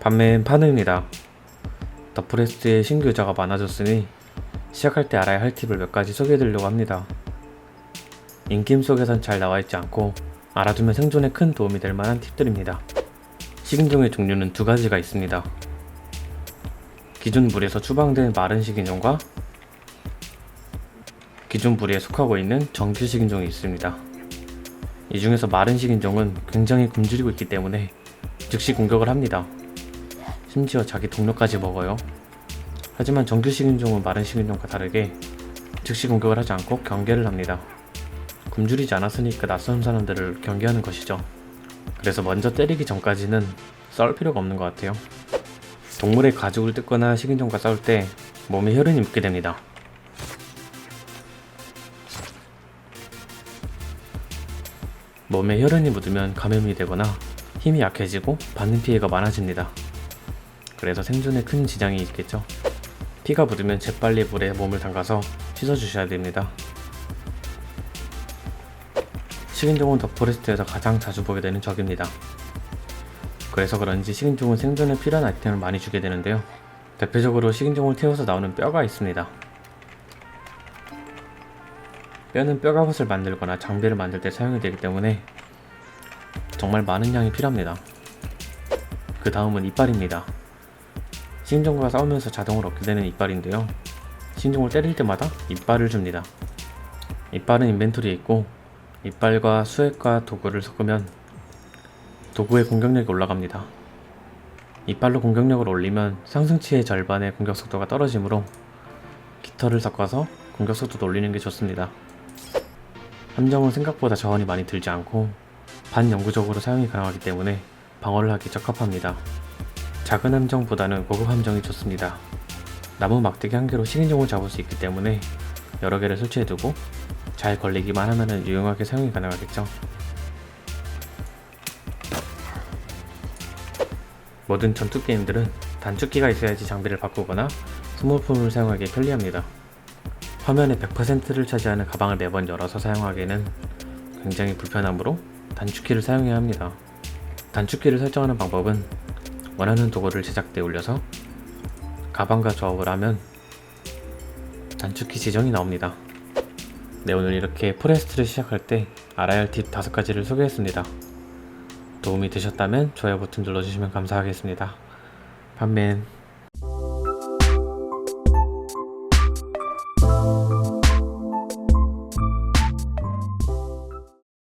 판매는 파는입니다. 더프레스트에 신규 유저가 많아졌으니 시작할 때 알아야 할 팁을 몇 가지 소개해드리려고 합니다. 인게임 속에선 잘 나와있지 않고 알아두면 생존에 큰 도움이 될 만한 팁들입니다. 식인종의 종류는 두 가지가 있습니다. 기존 물에서 추방된 마른 식인종과 기존 부리에 속하고 있는 정규 식인종이 있습니다. 이 중에서 마른 식인종은 굉장히 굶주리고 있기 때문에 즉시 공격을 합니다. 심지어 자기 동료까지 먹어요. 하지만 정규 식인종은 마른 식인종과 다르게 즉시 공격을 하지 않고 경계를 합니다. 굶주리지 않았으니 그 낯선 사람들을 경계하는 것이죠. 그래서 먼저 때리기 전까지는 싸울 필요가 없는 것 같아요. 동물의 가죽을 뜯거나 식인종과 싸울 때 몸에 혈흔이 묻게 됩니다. 몸에 혈흔이 묻으면 감염이 되거나 힘이 약해지고 받는 피해가 많아집니다. 그래서 생존에 큰 지장이 있겠죠. 피가 묻으면 재빨리 물에 몸을 담가서 씻어주셔야 됩니다. 식인종은 더 포레스트에서 가장 자주 보게 되는 적입니다. 그래서 그런지 식인종은 생존에 필요한 아이템을 많이 주게 되는데요. 대표적으로 식인종을 태워서 나오는 뼈가 있습니다. 뼈는 뼈갑옷을 만들거나 장비를 만들 때 사용이 되기 때문에 정말 많은 양이 필요합니다. 그 다음은 이빨입니다. 식인종과 싸우면서 자동으로 얻게 되는 이빨인데요. 식인종을 때릴 때마다 이빨을 줍니다. 이빨은 인벤토리에 있고 이빨과 수액과 도구를 섞으면 도구의 공격력이 올라갑니다. 이빨로 공격력을 올리면 상승치의 절반의 공격 속도가 떨어지므로 깃털을 섞어서 공격 속도도 올리는 게 좋습니다. 함정은 생각보다 자원이 많이 들지 않고 반영구적으로 사용이 가능하기 때문에 방어를 하기 적합합니다. 작은 함정보다는 고급 함정이 좋습니다. 나무 막대기 한 개로 식인종을 잡을 수 있기 때문에 여러 개를 설치해두고 잘 걸리기만 하면 유용하게 사용이 가능하겠죠. 모든 전투 게임들은 단축키가 있어야지 장비를 바꾸거나 소모품을 사용하기 편리합니다. 화면의 100%를 차지하는 가방을 매번 열어서 사용하기에는 굉장히 불편하므로 단축키를 사용해야 합니다. 단축키를 설정하는 방법은 원하는 도구를 제작대에 올려서 가방과 조합을 하면 단축키 지정이 나옵니다. 네 오늘 이렇게 포레스트를 시작할 때 알아야 할 팁 5가지를 소개했습니다. 도움이 되셨다면 좋아요 버튼 눌러주시면 감사하겠습니다. 반면